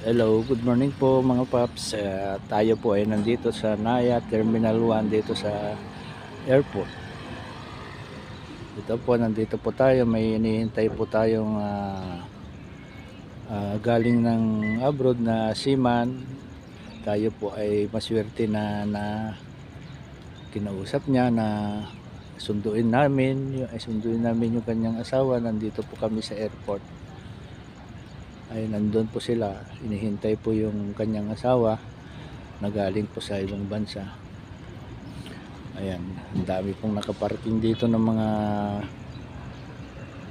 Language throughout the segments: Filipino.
Hello, good morning po mga paps. Eh, tayo po ay nandito sa Naya Terminal 1 dito sa airport. Ito po, nandito po tayo. May inihintay po tayong ah, ah, galing ng abroad na seaman. Tayo po ay maswerte na, na kinausap niya na sunduin namin, ay sunduin namin yung kanyang asawa. Nandito po kami sa airport ay nandun po sila. Inihintay po yung kanyang asawa na galing po sa ibang bansa. Ayan ang dami pong nakaparking dito ng mga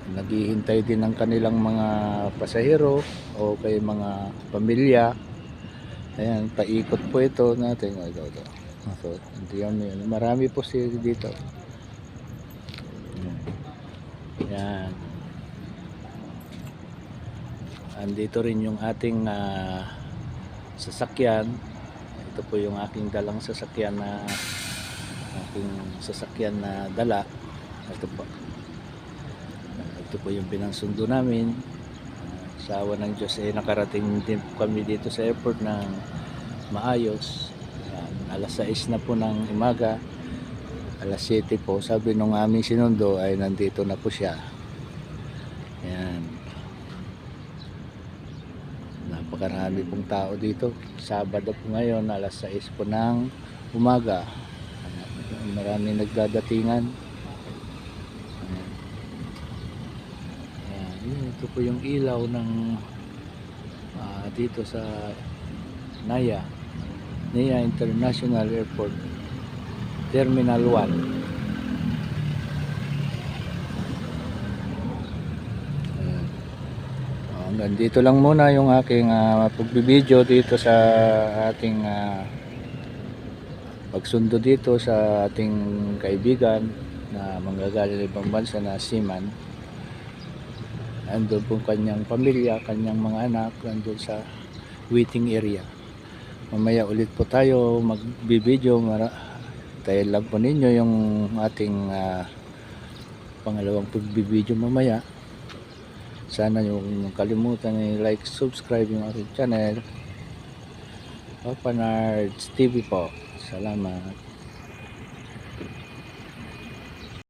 naghihintay din ng kanilang mga pasahero o kay mga pamilya. Ayan paikot po ito natin. Ito, ito. So, marami po sila dito. Yan andito rin yung ating ah, sasakyan. Ito po yung aking dalang sasakyan na aking sasakyan na dala. Ito po. Ito po yung pinansundo namin. Ah, sa awa ng Diyos eh nakarating din kami dito sa airport ng maayos. Ayan, alas 6 na po ng umaga. Alas 7 po. Sabi nung aming sinundo ay nandito na po siya napakarami pong tao dito. Sabado po ngayon alas 6 po ng umaga. Marami nagdadatingan. Ayan. Ito po yung ilaw ng ah, dito sa Naya. Naya International Airport Terminal 1 Ayan. Oh, Hanggang dito lang muna yung aking uh, pagbibideo dito sa ating ah, pagsundo dito sa ating kaibigan na manggagaling ibang bansa na seaman. Andun po kanyang pamilya, kanyang mga anak, andun sa waiting area. Mamaya ulit po tayo magbibideo. Tayo lang po ninyo yung ating ah, pangalawang pagbibideo mamaya sana yung kalimutan ni like subscribe yung aking channel. Papa Nards TV po. Salamat